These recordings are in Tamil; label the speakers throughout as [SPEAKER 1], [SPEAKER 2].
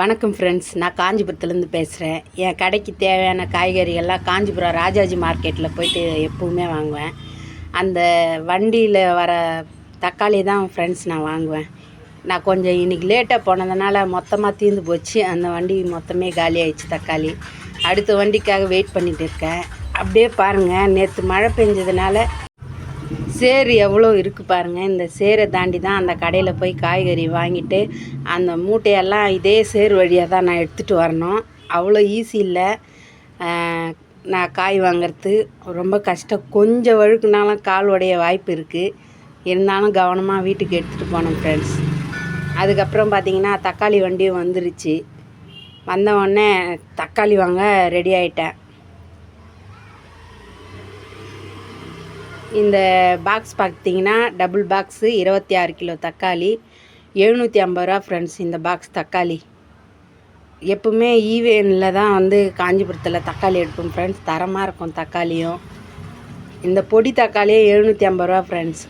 [SPEAKER 1] வணக்கம் ஃப்ரெண்ட்ஸ் நான் காஞ்சிபுரத்துலேருந்து பேசுகிறேன். என் கடைக்கு தேவையான காய்கறிகள்லாம் காஞ்சிபுரம் ராஜாஜி மார்க்கெட்டில் போயிட்டு எப்பவுமே வாங்குவேன். அந்த வண்டியில் வர தக்காளி தான் ஃப்ரெண்ட்ஸ் நான் வாங்குவேன். நான் கொஞ்சம் இன்றைக்கி லேட்டாக போனதுனால மொத்தமாக தீர்ந்து போச்சு. அந்த வண்டி மொத்தமே காலி ஆயிடுச்சு தக்காளி. அடுத்த வண்டிக்காக வெயிட் பண்ணிகிட்டு இருக்கேன். அப்படியே பாருங்கள் நேற்று மழை பெஞ்சதுனால சேர் எவ்வளோ இருக்குது பாருங்கள் இந்த சேரை தாண்டி தான் அந்த கடையில் போய் காய்கறி வாங்கிட்டு அந்த மூட்டையெல்லாம் இதே சேர் வழியாக தான் நான் எடுத்துகிட்டு வரணும். அவ்வளோ ஈஸி இல்லை. நான் காய் வாங்குறது ரொம்ப கஷ்டம். கொஞ்சம் வழுக்குனாலும் கால் உடைய வாய்ப்பு இருக்குது இருந்தாலும் கவனமாக வீட்டுக்கு எடுத்துகிட்டு போனோம் ஃப்ரெண்ட்ஸ் அதுக்கப்புறம் பார்த்தீங்கன்னா தக்காளி வண்டியும் வந்துருச்சு. வந்த உடனே தக்காளி வாங்க ரெடி ஆகிட்டேன் இந்த பாக்ஸ் பார்த்தீங்கன்னா டபுள் பாக்ஸு இருபத்தி ஆறு கிலோ தக்காளி எழுநூற்றி ஐம்பது ரூபா ஃப்ரெண்ட்ஸ் இந்த பாக்ஸ் தக்காளி. எப்பவுமே ஈவேனில் தான் வந்து காஞ்சிபுரத்தில் தக்காளி எடுப்போம் ஃப்ரெண்ட்ஸ் தரமாக இருக்கும் தக்காளியும். இந்த பொடி தக்காளியே எழுநூற்றி ஐம்பது ரூபா ஃப்ரெண்ட்ஸ்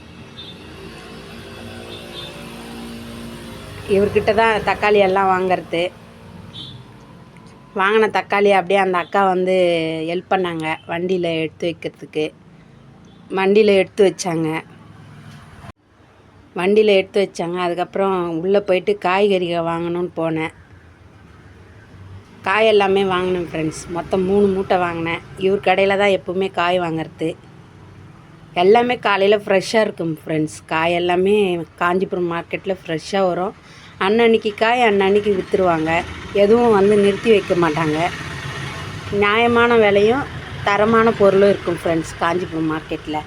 [SPEAKER 1] இவர்கிட்ட தான் தக்காளி எல்லாம் வாங்கிறது. வாங்கின தக்காளி அப்படியே அந்த அக்கா வந்து ஹெல்ப் பண்ணாங்க வண்டியில் எடுத்து வைக்கிறதுக்கு. வண்டியில் எடுத்து வச்சாங்க. வண்டியில் எடுத்து வச்சாங்க. அதுக்கப்புறம் உள்ளே போயிட்டு காய்கறிகள் வாங்கணும்னு போனேன். காய் எல்லாமே வாங்கினேன் ஃப்ரெண்ட்ஸ் மொத்தம் மூணு மூட்டை வாங்கினேன். இவர் கடையில் தான் எப்போவுமே காய் வாங்குறது. எல்லாமே காலையில் ஃப்ரெஷ்ஷாக இருக்கும் ஃப்ரெண்ட்ஸ் காய் எல்லாமே காஞ்சிபுரம் மார்க்கெட்டில் ஃப்ரெஷ்ஷாக வரும். அன்னன்னைக்கு காய் அன்னன்னைக்கு விற்றுருவாங்க எதுவும் வந்து நிறுத்தி வைக்க மாட்டாங்க. நியாயமான விலையும் தரமான பொருளும் இருக்கும் ஃப்ரெண்ட்ஸ் காஞ்சிபுரம் மார்க்கெட்டில்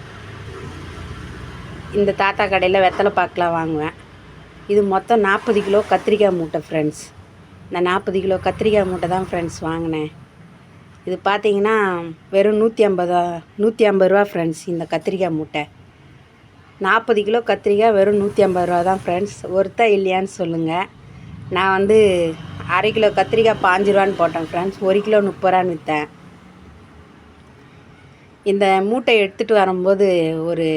[SPEAKER 1] இந்த தாத்தா கடையில் வெத்தலை பாக்கெலாம் வாங்குவேன். இது மொத்தம் நாற்பது கிலோ கத்திரிக்காய் மூட்டை ஃப்ரெண்ட்ஸ் இந்த நாற்பது கிலோ கத்திரிக்காய் மூட்டை தான் ஃப்ரெண்ட்ஸ் வாங்கினேன். இது பார்த்தீங்கன்னா வெறும் நூற்றி ஐம்பதா நூற்றி ஐம்பது ரூபா ஃப்ரெண்ட்ஸ் இந்த கத்திரிக்காய் மூட்டை. நாற்பது கிலோ கத்திரிக்காய் வெறும் நூற்றி ஐம்பது ரூபா தான் ஃப்ரெண்ட்ஸ் ஒருத்தா இல்லையான்னு சொல்லுங்கள் நான் வந்து அரை கிலோ கத்திரிக்காய் பாஞ்சு ரூபான்னு போட்டேன் ஃப்ரெண்ட்ஸ் ஒரு கிலோ முப்பது ரூபான்னு விற்றேன் இந்த மூட்டை எடுத்துகிட்டு வரும்போது ஒரு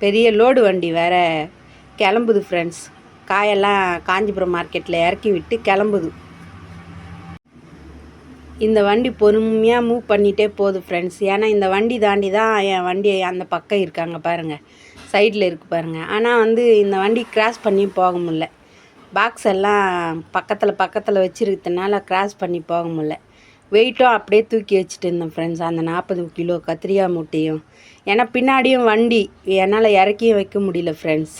[SPEAKER 1] பெரிய லோடு வண்டி வேறு கிளம்புது ஃப்ரெண்ட்ஸ் காயெல்லாம் காஞ்சிபுரம் மார்க்கெட்டில் இறக்கி விட்டு கிளம்புது. இந்த வண்டி பொறுமையாக மூவ் பண்ணிகிட்டே போகுது ஃப்ரெண்ட்ஸ் ஏன்னா இந்த வண்டி தாண்டி தான் என் வண்டி அந்த பக்கம் இருக்காங்க பாருங்கள் சைடில் இருக்கு பாருங்கள் ஆனால் வந்து இந்த வண்டி கிராஸ் பண்ணி போக முடில பாக்ஸ் எல்லாம் பக்கத்தில் பக்கத்தில் வச்சுருக்கிறதுனால கிராஸ் பண்ணி போக முடில வெயிட்டும் அப்படியே தூக்கி வச்சுட்டு இருந்தேன் ஃப்ரெண்ட்ஸ் அந்த நாற்பது கிலோ கத்திரிக்காய் மூட்டையும். ஏன்னா பின்னாடியும் வண்டி. என்னால் இறக்கியும் வைக்க முடியல ஃப்ரெண்ட்ஸ்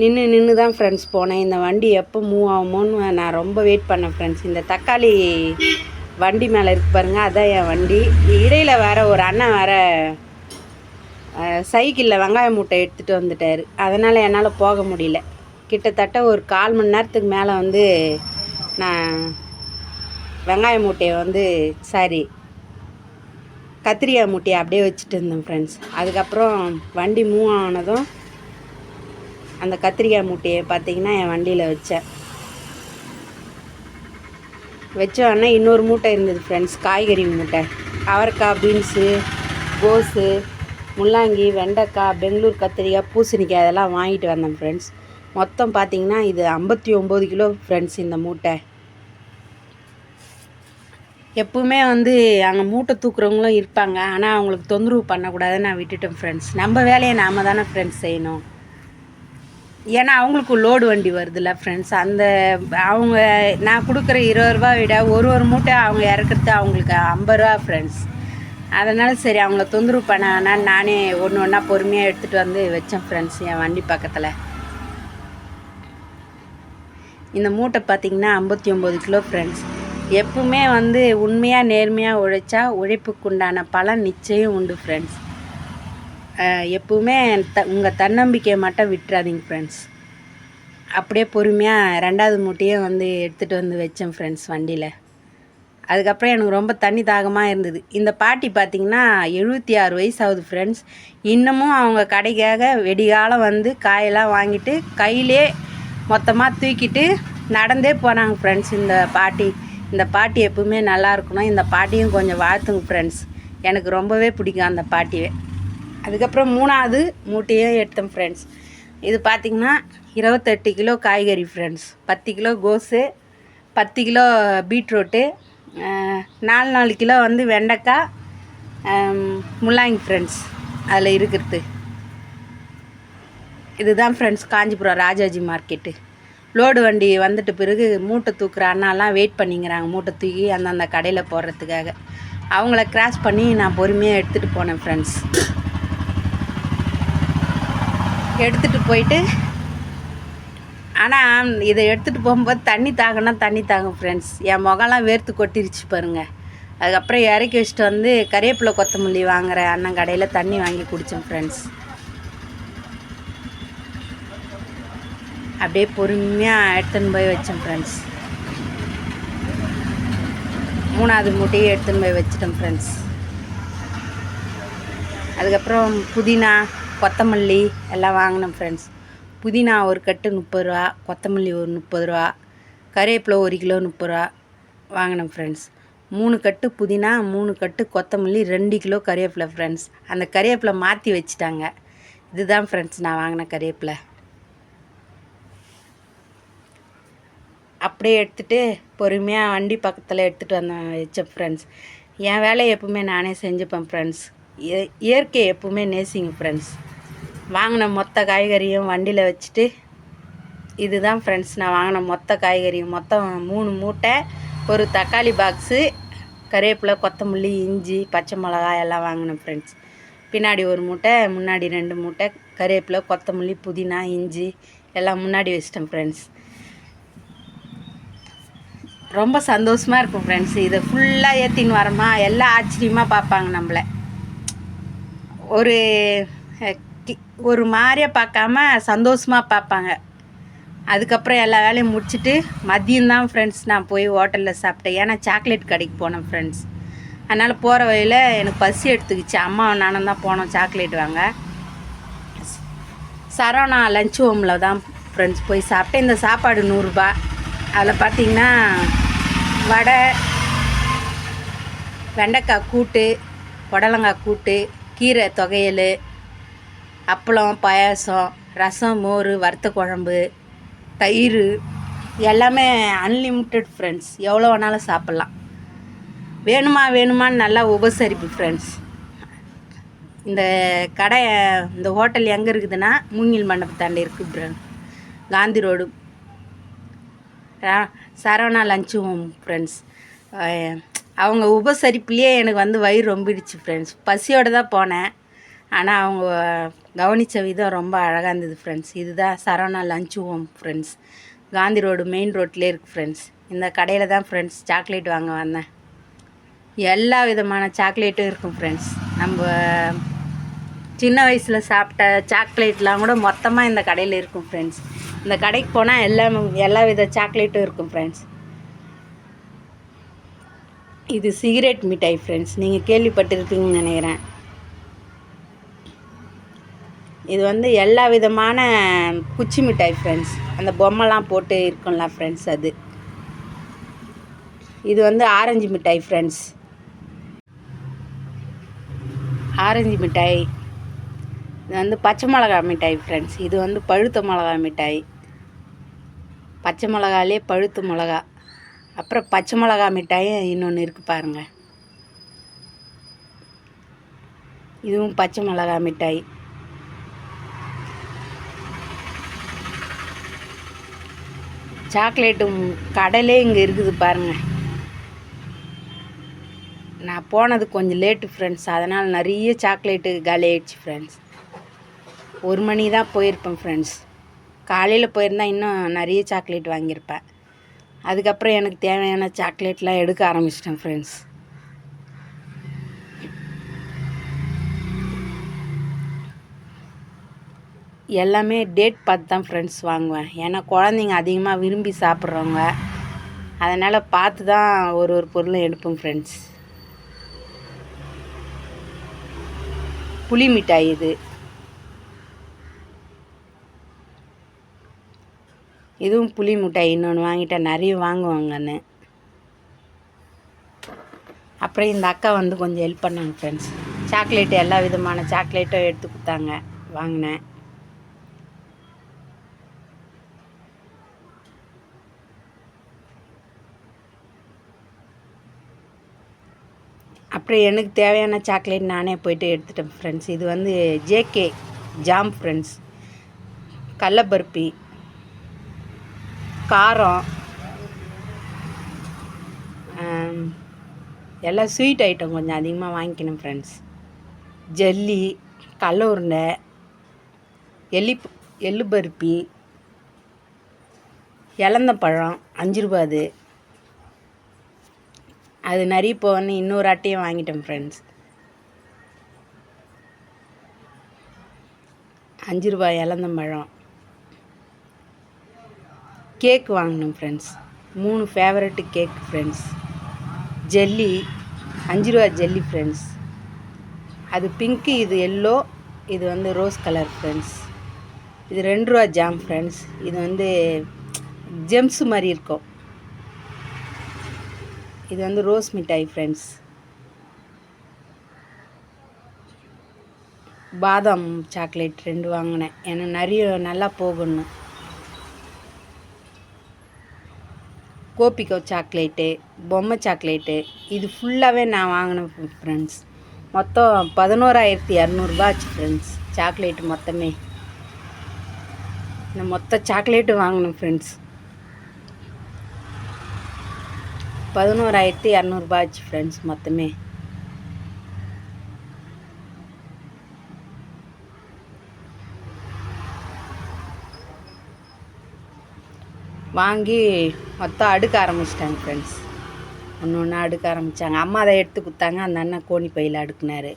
[SPEAKER 1] நின்று நின்று தான் ஃப்ரெண்ட்ஸ் போனேன். இந்த வண்டி எப்போ மூவ் ஆகுமோன்னு நான் ரொம்ப வெயிட் பண்ணேன் ஃப்ரெண்ட்ஸ் இந்த தக்காளி வண்டி மேலே இருக்கு பாருங்க அதான் என் வண்டி. இடையில் வேற ஒரு அண்ணன் வேற சைக்கிளில் வெங்காய மூட்டை எடுத்துகிட்டு வந்துட்டார். அதனால் என்னால் போக முடியல. கிட்டத்தட்ட ஒரு கால் மணி நேரத்துக்கு மேலே வந்து நான் வெங்காய மூட்டையை வந்து சாரி கத்திரிக்காய் மூட்டையை அப்படியே வச்சுட்டு இருந்தேன் ஃப்ரெண்ட்ஸ் அதுக்கப்புறம் வண்டி மூவ் ஆனதும் அந்த கத்திரிக்காய் மூட்டையை பார்த்தீங்கன்னா என் வண்டியில் வச்சேன். வச்ச இன்னொரு மூட்டை இருந்தது ஃப்ரெண்ட்ஸ் காய்கறி மூட்டை. அவரைக்காய் பீன்ஸு கோஸு முள்ளாங்கி வெண்டைக்காய் பெங்களூர் கத்திரிக்காய் பூசணிக்காய் அதெல்லாம் வாங்கிட்டு வந்தேன் ஃப்ரெண்ட்ஸ் மொத்தம் பார்த்தீங்கன்னா இது ஐம்பத்தி ஒம்பது கிலோ ஃப்ரெண்ட்ஸ் இந்த மூட்டை. எப்பவுமே வந்து அங்கே மூட்டை தூக்குறவங்களும் இருப்பாங்க. ஆனால் அவங்களுக்கு தொந்தரவு பண்ணக்கூடாதுன்னு நான் விட்டுட்டேன் ஃப்ரெண்ட்ஸ் நம்ம வேலையை நாம தானே ஃப்ரெண்ட்ஸ் செய்யணும். ஏன்னா அவங்களுக்கு லோடு வண்டி வருதுல்ல ஃப்ரெண்ட்ஸ் அந்த அவங்க நான் கொடுக்குற இருபது ரூபா விட ஒரு ஒரு மூட்டை அவங்க இறக்குறது அவங்களுக்கு ஐம்பது ரூபா ஃப்ரெண்ட்ஸ் அதனால் சரி அவங்கள தொந்தரவு பண்ண நானே ஒன்று ஒன்றா பொறுமையாக எடுத்துகிட்டு வந்து வச்சேன் ஃப்ரெண்ட்ஸ் என் வண்டி பக்கத்தில். இந்த மூட்டை பார்த்திங்கன்னா ஐம்பத்தி ஒம்பது கிலோ ஃப்ரெண்ட்ஸ் எப்பவுமே வந்து உண்மையாக நேர்மையாக உழைச்சா உழைப்புக்குண்டான பலன் நிச்சயம் உண்டு ஃப்ரெண்ட்ஸ் எப்பவுமே த உங்கள் தன்னம்பிக்கையை மட்டும் விட்டுறாதீங்க ஃப்ரெண்ட்ஸ் அப்படியே பொறுமையாக ரெண்டாவது மூட்டையும் வந்து எடுத்துகிட்டு வந்து வச்சேன் ஃப்ரெண்ட்ஸ் வண்டியில். அதுக்கப்புறம் எனக்கு ரொம்ப தண்ணி தாகமாக இருந்தது. இந்த பாட்டி பார்த்திங்கன்னா எழுபத்தி ஆறு வயசு ஆகுது ஃப்ரெண்ட்ஸ் இன்னமும் அவங்க கடைக்காக வெடிகாலம் வந்து காயெல்லாம் வாங்கிட்டு கையிலே மொத்தமாக தூக்கிட்டு நடந்தே போனாங்க ஃப்ரெண்ட்ஸ் இந்த பாட்டி. இந்த பாட்டி எப்பவுமே நல்லா இருக்கணும். இந்த பாட்டியும் கொஞ்சம் வாழ்த்துங்க ஃப்ரெண்ட்ஸ் எனக்கு ரொம்பவே பிடிக்கும் அந்த பாட்டியை. அதுக்கப்புறம் மூணாவது மூட்டையும் எடுத்தேன் ஃப்ரெண்ட்ஸ் இது பார்த்திங்கன்னா இருபத்தெட்டு கிலோ காய்கறி ஃப்ரெண்ட்ஸ் பத்து கிலோ கோஸு பத்து கிலோ பீட்ரூட்டு நாலு நாலு கிலோ வந்து வெண்டைக்காய் முள்ளாங்கி ஃப்ரெண்ட்ஸ் அதில் இருக்கிறது. இதுதான் friends Kanchipuram Rajaji market load வண்டி வந்துட்ட பிறகு மூட்டை தூக்குற அண்ணாலாம் வெயிட் பண்ணிங்கிறாங்க. மூட்டை தூக்கி அந்தந்த கடையில் போடுறதுக்காக. அவங்கள கிராஸ் பண்ணி நான் பொறுமையாக எடுத்துகிட்டு போனேன் ஃப்ரெண்ட்ஸ் எடுத்துகிட்டு போயிட்டு ஆனால் இதை எடுத்துகிட்டு போகும்போது தண்ணி தாங்கன்னா தண்ணி தாகும் ஃப்ரெண்ட்ஸ் என் முகம்லாம் வேர்த்து கொட்டிருச்சு பாருங்கள் அதுக்கப்புறம் இறக்கி வச்சுட்டு வந்து கறிவேப்பிலை கொத்தமல்லி வாங்குற அண்ணன் கடையில் தண்ணி வாங்கி குடித்தேன் ஃப்ரெண்ட்ஸ் அப்படியே பொறுமையாக எடுத்துன்னு போய் வச்சேன் ஃப்ரெண்ட்ஸ் மூணாவது மூட்டையும் எடுத்துன்னு போய் வச்சிட்டேன் ஃப்ரெண்ட்ஸ் அதுக்கப்புறம் புதினா கொத்தமல்லி எல்லாம் வாங்கினேன் ஃப்ரெண்ட்ஸ் புதினா ஒரு கட்டு முப்பது ரூபா கொத்தமல்லி ஒரு முப்பது ரூபா கருவேப்பிலை ஒரு கிலோ முப்பது ரூபா வாங்கினேன் ஃப்ரெண்ட்ஸ் மூணு கட்டு புதினா மூணு கட்டு கொத்தமல்லி ரெண்டு கிலோ கறிவேப்பிலை ஃப்ரெண்ட்ஸ் அந்த கருவேப்பிலை மாற்றி வச்சுட்டாங்க. இதுதான் ஃப்ரெண்ட்ஸ் நான் வாங்கின கருவேப்பிலை அப்படியே எடுத்துகிட்டு பொறுமையாக வண்டி பக்கத்தில் எடுத்துகிட்டு வந்தேன் வச்சேன் ஃப்ரெண்ட்ஸ் என் வேலையை எப்பவுமே நானே செஞ்சுப்பேன் ஃப்ரெண்ட்ஸ் இயற்கை எப்பவுமே நேசிங்க ஃப்ரெண்ட்ஸ் வாங்கின மொத்த காய்கறியும் வண்டியில் வச்சுட்டு இதுதான் ஃப்ரெண்ட்ஸ் நான் வாங்கின மொத்த காய்கறியும் மொத்தம் மூணு மூட்டை ஒரு தக்காளி பாக்ஸு கருவேப்பிலை கொத்தமல்லி இஞ்சி பச்சை மிளகாய் எல்லாம் வாங்கினேன் ஃப்ரெண்ட்ஸ் பின்னாடி ஒரு மூட்டை முன்னாடி ரெண்டு மூட்டை கருவேப்பிலை கொத்தமல்லி புதினா இஞ்சி எல்லாம் முன்னாடி வச்சிட்டேன் ஃப்ரெண்ட்ஸ் ரொம்ப சந்தோஷமாக இருக்கும் ஃப்ரெண்ட்ஸ் இதை ஃபுல்லாக ஏற்றின்னு வரமா எல்லாம் ஆச்சரியமாக பார்ப்பாங்க நம்மளை. ஒரு கி- ஒரு மாதிரியா பார்க்காம சந்தோஷமாக பார்ப்பாங்க. அதுக்கப்புறம் எல்லா வேலையும் முடிச்சுட்டு மதியம்தான் ஃப்ரெண்ட்ஸ் நான் போய் ஹோட்டலில் சாப்பிட்டேன். ஏன்னா சாக்லேட் கடைக்கு போனேன் ஃப்ரெண்ட்ஸ் அதனால் போகிற வழியில் எனக்கு பசி எடுத்துக்கிச்சு. அம்மா நானும் தான் போனோம் சாக்லேட் வாங்க. சரவணா லஞ்ச் ஹோமில் தான் ஃப்ரெண்ட்ஸ் போய் சாப்பிட்டேன். இந்த சாப்பாடு நூறுரூபா அதில் பார்த்தீங்கன்னா வடை வெண்டைக்காய் கூட்டு புடலங்காய் கூட்டு கீரை தொகையல் அப்பளம் பாயாசம் ரசம் மோர் வறுத்த குழம்பு தயிர் எல்லாமே அன்லிமிட்டெட் ஃப்ரெண்ட்ஸ் எவ்வளோ வேணாலும் சாப்பிட்லாம். வேணுமா வேணுமான்னு நல்லா உபசரிப்பு ஃப்ரெண்ட்ஸ் இந்த கடை இந்த ஹோட்டல் எங்கே இருக்குதுன்னா மூங்கில் மண்டபத்தாண்ட இருக்குது Gandhi road. Saravana lunch home friends அவங்க உபசரிப்புலேயே எனக்கு வந்து வயிறு ரொம்பிடுச்சு ஃப்ரெண்ட்ஸ் பசியோடு தான் போனேன். ஆனால் அவங்க கவனித்த விதம் ரொம்ப அழகாக இருந்தது ஃப்ரெண்ட்ஸ் இதுதான் Saravana lunch home friends Gandhi road main ரோட்லேயே இருக்குது ஃப்ரெண்ட்ஸ் இந்த கடையில் தான் ஃப்ரெண்ட்ஸ் சாக்லேட் வாங்க வந்தேன். எல்லா விதமான சாக்லேட்டும் இருக்கும் ஃப்ரெண்ட்ஸ் நம்ம சின்ன வயசில் சாப்பிட்ட சாக்லேட்லாம் கூட மொத்தமாக இந்த கடையில் இருக்கும் ஃப்ரெண்ட்ஸ் இந்த கடைக்கு போனால் எல்லா எல்லா வித சாக்லேட்டும் இருக்கும் ஃப்ரெண்ட்ஸ் இது சிகரெட் மிட்டாய் ஃப்ரெண்ட்ஸ் நீங்கள் கேள்விப்பட்டிருப்பீங்கன்னு நினைக்கிறேன். இது வந்து எல்லா விதமான குச்சி மிட்டாய் ஃப்ரெண்ட்ஸ் அந்த பொம்மைலாம் போட்டு இருக்கும்ல ஃப்ரெண்ட்ஸ் அது. இது வந்து ஆரஞ்சு மிட்டாய் ஃப்ரெண்ட்ஸ் ஆரஞ்சு மிட்டாய். இது வந்து பச்சை மிளகா மிட்டாய் ஃப்ரெண்ட்ஸ் இது வந்து பழுத்த மிளகா மிட்டாய். பச்சை மிளகாலே பழுத்த மிளகா. அப்புறம் பச்சை மிளகா மிட்டாயும் இன்னொன்று இருக்குது பாருங்க. இதுவும் பச்சை மிளகா மிட்டாய். சாக்லேட்டும் கடலே இங்கே இருக்குது பாருங்க. நான் போனது கொஞ்சம் லேட்டு ஃப்ரெண்ட்ஸ் அதனால் நிறைய சாக்லேட்டு காலி ஆயிடுச்சு ஃப்ரெண்ட்ஸ் ஒரு மணி தான் போயிருப்பேன் ஃப்ரெண்ட்ஸ் காலையில் போயிருந்தால் இன்னும் நிறைய சாக்லேட் வாங்கியிருப்பேன். அதுக்கப்புறம் எனக்கு தேவையான சாக்லேட்லாம் எடுக்க ஆரம்பிச்சிட்டேன் ஃப்ரெண்ட்ஸ் எல்லாமே டேட் பார்த்து தான் ஃப்ரெண்ட்ஸ் வாங்குவேன். ஏன்னா குழந்தைங்க அதிகமாக விரும்பி சாப்பிட்றவங்க. அதனால் பார்த்து தான் ஒரு ஒரு பொருளும் எடுப்பேன் ஃப்ரெண்ட்ஸ் புளி மிட்டாய் இது. இதுவும் புளி மிட்டாய் இன்னொன்று வாங்கிட்டேன். நிறைய வாங்குவாங்கன்னு அப்புறம் இந்த அக்கா வந்து கொஞ்சம் ஹெல்ப் பண்ணாங்க ஃப்ரெண்ட்ஸ் சாக்லேட்டு எல்லா விதமான சாக்லேட்டும் எடுத்து கொடுத்தாங்க வாங்கினேன். அப்புறம் எனக்கு தேவையான சாக்லேட் நானே போயிட்டு எடுத்துட்டேன் ஃப்ரெண்ட்ஸ் இது வந்து ஜேகே ஜாம் ஃப்ரெண்ட்ஸ் கடலபர்பி காரம். எல்லாம் ஸ்வீட் ஐட்டம் கொஞ்சம் அதிகமாக வாங்கிக்கணும் ஃப்ரெண்ட்ஸ் ஜல்லி கடல உருண்டை எள்ளி எள்ளு பருப்பி இலந்த பழம் அஞ்சு ரூபா அது. அது நிறைய போன்னு இன்னொரு அட்டையும் வாங்கிட்டேன் ஃப்ரெண்ட்ஸ் அஞ்சு ரூபாய் இலந்தம்பழம் கேக் வாங்கினோம் ஃப்ரெண்ட்ஸ் மூணு ஃபேவரட்டு கேக் ஃப்ரெண்ட்ஸ் ஜெல்லி அஞ்சு ரூபா ஜெல்லி ஃப்ரெண்ட்ஸ் அது பிங்க்கு இது எல்லோ இது வந்து ரோஸ் கலர் ஃப்ரெண்ட்ஸ் இது ரெண்டு ரூபா ஜாம் ஃப்ரெண்ட்ஸ் இது வந்து ஜெம்ஸ் மாதிரி இருக்கும். இது வந்து ரோஸ் மிட்டாய் ஃப்ரெண்ட்ஸ் பாதாம் சாக்லேட் ரெண்டு வாங்கினேன். ஏன்னா நிறைய நல்லா போகணும் கோபிகோ சாக்லேட்டு பொம்மை சாக்லேட்டு இது ஃபுல்லாகவே நான் வாங்கினேன் ஃப்ரெண்ட்ஸ் மொத்தம் பதினோராயிரத்தி இரநூறுபா ஆச்சு ஃப்ரெண்ட்ஸ் சாக்லேட்டு மொத்தமே. நான் மொத்த சாக்லேட்டு வாங்கினேன் ஃப்ரெண்ட்ஸ் பதினோராயிரத்தி இரநூறுபா ஆச்சு ஃப்ரெண்ட்ஸ் மொத்தமே. வாங்கி மொத்தம் அடுக்க ஆரம்பிச்சிட்டாங்க ஃப்ரெண்ட்ஸ் ஒன்று ஒன்றா அடுக்க ஆரம்பித்தாங்க அம்மா அதை எடுத்து கொடுத்தாங்க. அந்த அண்ணன் கோணி பையில் அடுக்குனாரு.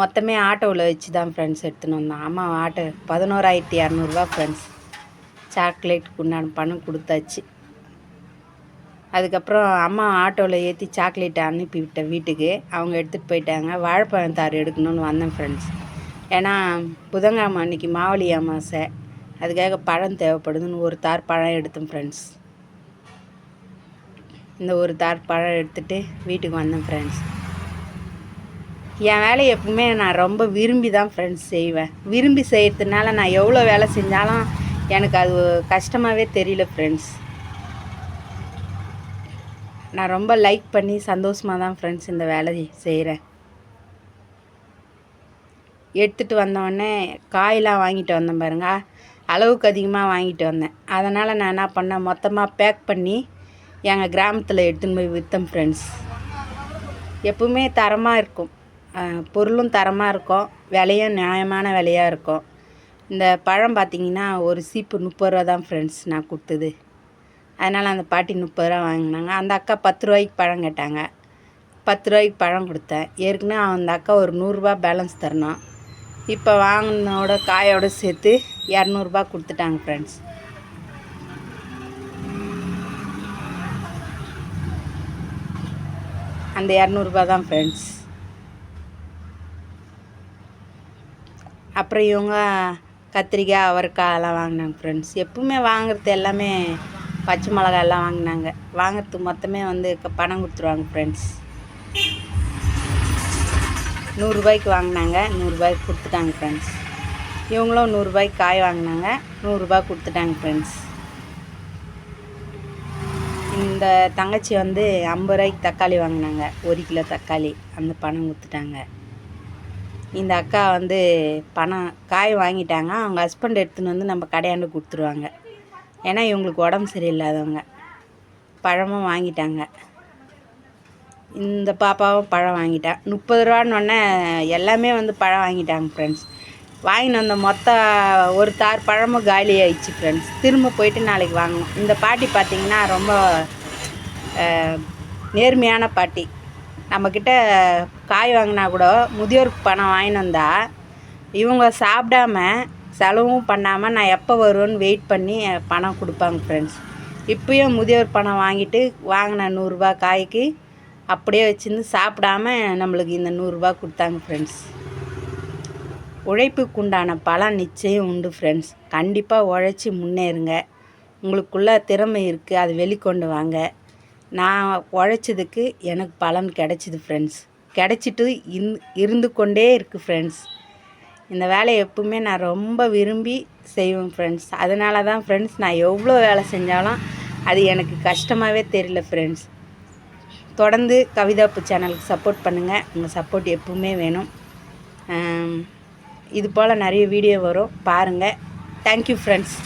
[SPEAKER 1] மொத்தமே ஆட்டோவில் வச்சு தான் ஃப்ரெண்ட்ஸ் எடுத்துன்னு வந்தோம். அம்மா ஆட்டோ பதினோராயிரத்தி இரநூறுவா ஃப்ரெண்ட்ஸ் சாக்லேட்டுக்கு உண்டான பணம் கொடுத்தாச்சு. அதுக்கப்புறம் அம்மா ஆட்டோவில் ஏற்றி சாக்லேட்டை அனுப்பி விட்டேன் வீட்டுக்கு அவங்க எடுத்துகிட்டு போயிட்டாங்க. வாழைப்பழம் தார் எடுக்கணும்னு வந்தேன் ஃப்ரெண்ட்ஸ் ஏன்னா புதன்கிழமை அன்னைக்கு மாவழி அமாவாசை. அதுக்காக பழம் தேவைப்படுதுன்னு ஒரு தார் பழம் எடுத்தேன் ஃப்ரெண்ட்ஸ் இந்த ஒரு தார் பழம் எடுத்துகிட்டு வீட்டுக்கு வந்தேன் ஃப்ரெண்ட்ஸ் என் வேலையை எப்பவுமே நான் ரொம்ப விரும்பி தான் ஃப்ரெண்ட்ஸ் செய்வேன். விரும்பி செய்கிறதுனால நான் எவ்வளோ வேலை செஞ்சாலும் எனக்கு அது கஷ்டமாகவே தெரியல ஃப்ரெண்ட்ஸ் நான் ரொம்ப லைக் பண்ணி சந்தோஷமாக தான் ஃப்ரெண்ட்ஸ் இந்த வேலையை செய்கிறேன் எடுத்துகிட்டு வந்தோடனே காயெலாம் வாங்கிட்டு வந்தேன் பாருங்க. அளவுக்கு அதிகமாக வாங்கிட்டு வந்தேன். அதனால் நான் என்ன பண்ணேன்? மொத்தமாக பேக் பண்ணி எங்கள் கிராமத்தில் எடுத்துன்னு போய் விற்றேன் ஃப்ரெண்ட்ஸ் எப்பவுமே தரமாக இருக்கும். பொருளும் தரமாக இருக்கும். விலையும் நியாயமான விலையாக இருக்கும். இந்த பழம் பார்த்தீங்கன்னா ஒரு சீப்பு முப்பது ரூபா தான் ஃப்ரெண்ட்ஸ் நான் கொடுத்தது. அதனால் அந்த பாட்டி முப்பது ரூபா வாங்கினாங்க. அந்த அக்கா பத்து ரூபாய்க்கு பழம் கேட்டாங்க. பத்து ரூபாய்க்கு பழம் கொடுத்தேன். ஏற்கனவே அந்த அக்கா ஒரு நூறுரூவா பேலன்ஸ் தரணும். இப்போ வாங்கினோட காயோட சேர்த்து இரநூறுபா கொடுத்துட்டாங்க ஃப்ரெண்ட்ஸ் அந்த இரநூறுபா தான் ஃப்ரெண்ட்ஸ் அப்புறம் இவங்க கத்திரிக்காய் அவரைக்காய் எல்லாம் வாங்கினாங்க ஃப்ரெண்ட்ஸ் எப்பவுமே வாங்குறது எல்லாமே பச்சை மிளகாயெல்லாம் வாங்கினாங்க. வாங்குறது மொத்தமே வந்து பணம் கொடுத்துருவாங்க ஃப்ரெண்ட்ஸ் நூறுரூபாய்க்கு வாங்கினாங்க நூறுரூபாய்க்கு கொடுத்துட்டாங்க ஃப்ரெண்ட்ஸ் இவங்களும் நூறுரூபாய்க்கு காய் வாங்கினாங்க நூறுரூபா கொடுத்துட்டாங்க ஃப்ரெண்ட்ஸ் இந்த தங்கச்சி வந்து ஐம்பது ரூபாய்க்கு தக்காளி வாங்கினாங்க ஒரு கிலோ தக்காளி. அந்த பணம் கொடுத்துட்டாங்க. இந்த அக்கா வந்து பணம் காய் வாங்கிட்டாங்க அவங்க ஹஸ்பண்ட் எடுத்துன்னு வந்து நம்ம கடையாண்டு கொடுத்துருவாங்க. ஏன்னா இவங்களுக்கு உடம்பு சரியில்லாதவங்க. பழமும் வாங்கிட்டாங்க. இந்த பாப்பாவும் பழம் வாங்கிட்டேன் முப்பது ரூபான்னொடனே எல்லாமே வந்து பழம் வாங்கிட்டாங்க ஃப்ரெண்ட்ஸ் வாங்கின்னு வந்த மொத்த ஒரு தார் பழமும் காலி ஆயிடுச்சு ஃப்ரெண்ட்ஸ் திரும்ப போயிட்டு நாளைக்கு வாங்கணும். இந்த பாட்டி பார்த்திங்கன்னா ரொம்ப நேர்மையான பாட்டி. நம்மக்கிட்ட காய் வாங்கினா கூட முதியோருக்கு பணம் வாங்கின்னு வந்தால் இவங்க சாப்பிடாம செலவும் பண்ணாமல் நான் எப்போ வருவேன்னு வெயிட் பண்ணி பணம் கொடுப்பாங்க ஃப்ரெண்ட்ஸ் இப்போயும் முதியோர் பணம் வாங்கிட்டு வாங்கின நூறுரூபா காய்க்கு அப்படியே வச்சுருந்து சாப்பிடாம நம்மளுக்கு இந்த நூறுரூவா கொடுத்தாங்க ஃப்ரெண்ட்ஸ் உழைப்புக்கு உண்டான பலன் நிச்சயம் உண்டு ஃப்ரெண்ட்ஸ் கண்டிப்பாக உழைச்சி முன்னேறுங்க. உங்களுக்குள்ள திறமை இருக்குது அது வெளிக்கொண்டு வாங்க. நான் உழைச்சதுக்கு எனக்கு பலன் கிடைச்சிது ஃப்ரெண்ட்ஸ் கிடைச்சிட்டு இந் இருந்து கொண்டே இருக்குது ஃப்ரெண்ட்ஸ் இந்த வேலையை எப்பவுமே நான் ரொம்ப விரும்பி செய்வேன் ஃப்ரெண்ட்ஸ் அதனால தான் ஃப்ரெண்ட்ஸ் நான் எவ்வளோ வேலை செஞ்சாலும் அது எனக்கு கஷ்டமாகவே தெரியல ஃப்ரெண்ட்ஸ் தொடர்ந்து கவிதாப்பு சேனலுக்கு சப்போர்ட் பண்ணுங்கள் உங்கள் சப்போர்ட் எப்பவுமே வேணும். இது போல் நிறைய வீடியோ வரும். பாருங்கள் தேங்க்யூ ஃப்ரெண்ட்ஸ்